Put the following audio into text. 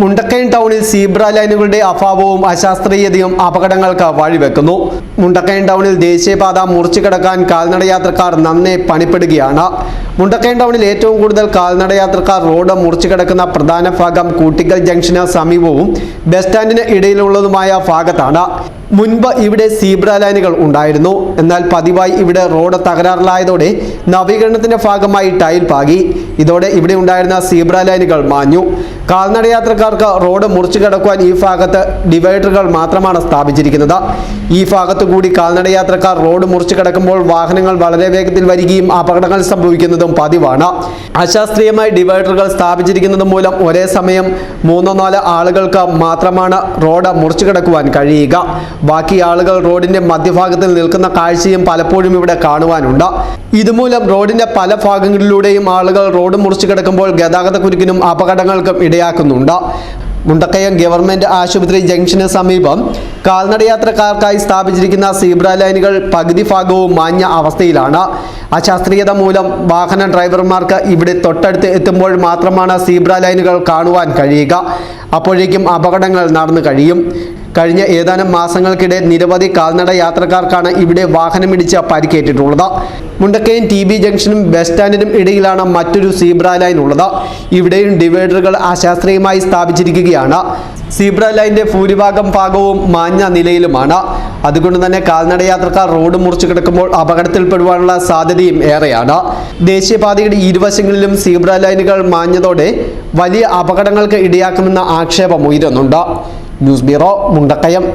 മുണ്ടക്കയം ടൗണിൽ സീബ്ര ലൈനുകളുടെ അഭാവവും അശാസ്ത്രീയതയും അപകടങ്ങൾക്ക് വഴിവെക്കുന്നു. മുണ്ടക്കയം ടൗണിൽ ദേശീയപാത മുറിച്ചു കിടക്കാൻ കാൽനടയാത്രക്കാർ നന്നേ പണിപ്പെടുകയാണ്. മുണ്ടക്കയം ടൗണിൽ ഏറ്റവും കൂടുതൽ കാൽനടയാത്രക്കാർ റോഡ് മുറിച്ചു കിടക്കുന്ന പ്രധാന ഭാഗം കൂട്ടിക്കൽ ജംഗ്ഷന് സമീപവും ബസ് സ്റ്റാൻഡിന് ഇടയിലുള്ളതുമായ ഭാഗത്താണ്. മുൻപ് ഇവിടെ സീബ്ര ലൈനുകൾ ഉണ്ടായിരുന്നു. എന്നാൽ പതിവായി ഇവിടെ റോഡ് തകരാറിലായതോടെ നവീകരണത്തിന്റെ ഭാഗമായി ടൈൽ പാകി. ഇതോടെ ഇവിടെ ഉണ്ടായിരുന്ന സീബ്ര ലൈനുകൾ മാഞ്ഞു. കാൽനടയാത്രക്കാർക്ക് റോഡ് മുറിച്ചു കിടക്കുവാൻ ഈ ഭാഗത്ത് ഡിവൈഡറുകൾ മാത്രമാണ് സ്ഥാപിച്ചിരിക്കുന്നത്. ഈ ഭാഗത്തു കൂടി കാൽനടയാത്രക്കാർ റോഡ് മുറിച്ചു കിടക്കുമ്പോൾ വാഹനങ്ങൾ വളരെ വേഗത്തിൽ വരികയും അപകടങ്ങൾ സംഭവിക്കുന്നതും പതിവാണ്. അശാസ്ത്രീയമായി ഡിവൈഡറുകൾ സ്ഥാപിച്ചിരിക്കുന്നത് മൂലം ഒരേ സമയം മൂന്നോ നാലോ ആളുകൾക്ക് മാത്രമാണ് റോഡ് മുറിച്ചു കിടക്കുവാൻ കഴിയുക. ബാക്കി ആളുകൾ റോഡിന്റെ മധ്യഭാഗത്തിൽ നിൽക്കുന്ന കാഴ്ചയും പലപ്പോഴും ഇവിടെ കാണുവാനുണ്ട്. ഇതുമൂലം റോഡിന്റെ പല ഭാഗങ്ങളിലൂടെയും ആളുകൾ റോഡ് മുറിച്ചു കിടക്കുമ്പോൾ ഗതാഗത കുരുക്കിനും അപകടങ്ങൾക്കും ഇടയാക്കുന്നുണ്ട് മുണ്ടക്കയം ഗവൺമെന്റ് ആശുപത്രി ജംഗ്ഷന് സമീപം കാൽനടയാത്രക്കാർക്കായി സ്ഥാപിച്ചിരിക്കുന്ന സീബ്ര ലൈനുകൾ പകുതി ഭാഗവും മാഞ്ഞ അവസ്ഥയിലാണ്. അശാസ്ത്രീയത മൂലം വാഹന ഡ്രൈവർമാർക്ക് ഇവിടെ തൊട്ടടുത്ത് എത്തുമ്പോൾ മാത്രമാണ് സീബ്ര ലൈനുകൾ കാണുവാൻ കഴിയുക. അപ്പോഴേക്കും അപകടങ്ങൾ നടന്നു കഴിയും. കഴിഞ്ഞ ഏതാനും മാസങ്ങൾക്കിടെ നിരവധി കാൽനട യാത്രക്കാർക്കാണ് ഇവിടെ വാഹനമിടിച്ച് പരിക്കേറ്റിട്ടുള്ളത്. മുണ്ടക്കയം ടി ബി ജംഗ്ഷനും ബസ് സ്റ്റാൻഡിനും ഇടയിലാണ് മറ്റൊരു സീബ്ര ലൈൻ ഉള്ളത് ഇവിടെയും ഡിവൈഡറുകൾ അശാസ്ത്രീയമായി സ്ഥാപിച്ചിരിക്കുകയാണ്. സീബ്ര ലൈന്റെ ഭൂരിഭാഗം ഭാഗവും മാഞ്ഞ നിലയിലുമാണ്. അതുകൊണ്ട് തന്നെ കാൽനട യാത്രക്കാർ റോഡ് മുറിച്ചു കിടക്കുമ്പോൾ അപകടത്തിൽപ്പെടുവാനുള്ള സാധ്യതയും ഏറെയാണ്. ദേശീയപാതയുടെ ഇരുവശങ്ങളിലും സീബ്ര ലൈനുകൾ മാഞ്ഞതോടെ വലിയ അപകടങ്ങൾക്ക് ഇടയാക്കുമെന്ന ആക്ഷേപം ഉയരുന്നുണ്ട്. News bureau Mundakayam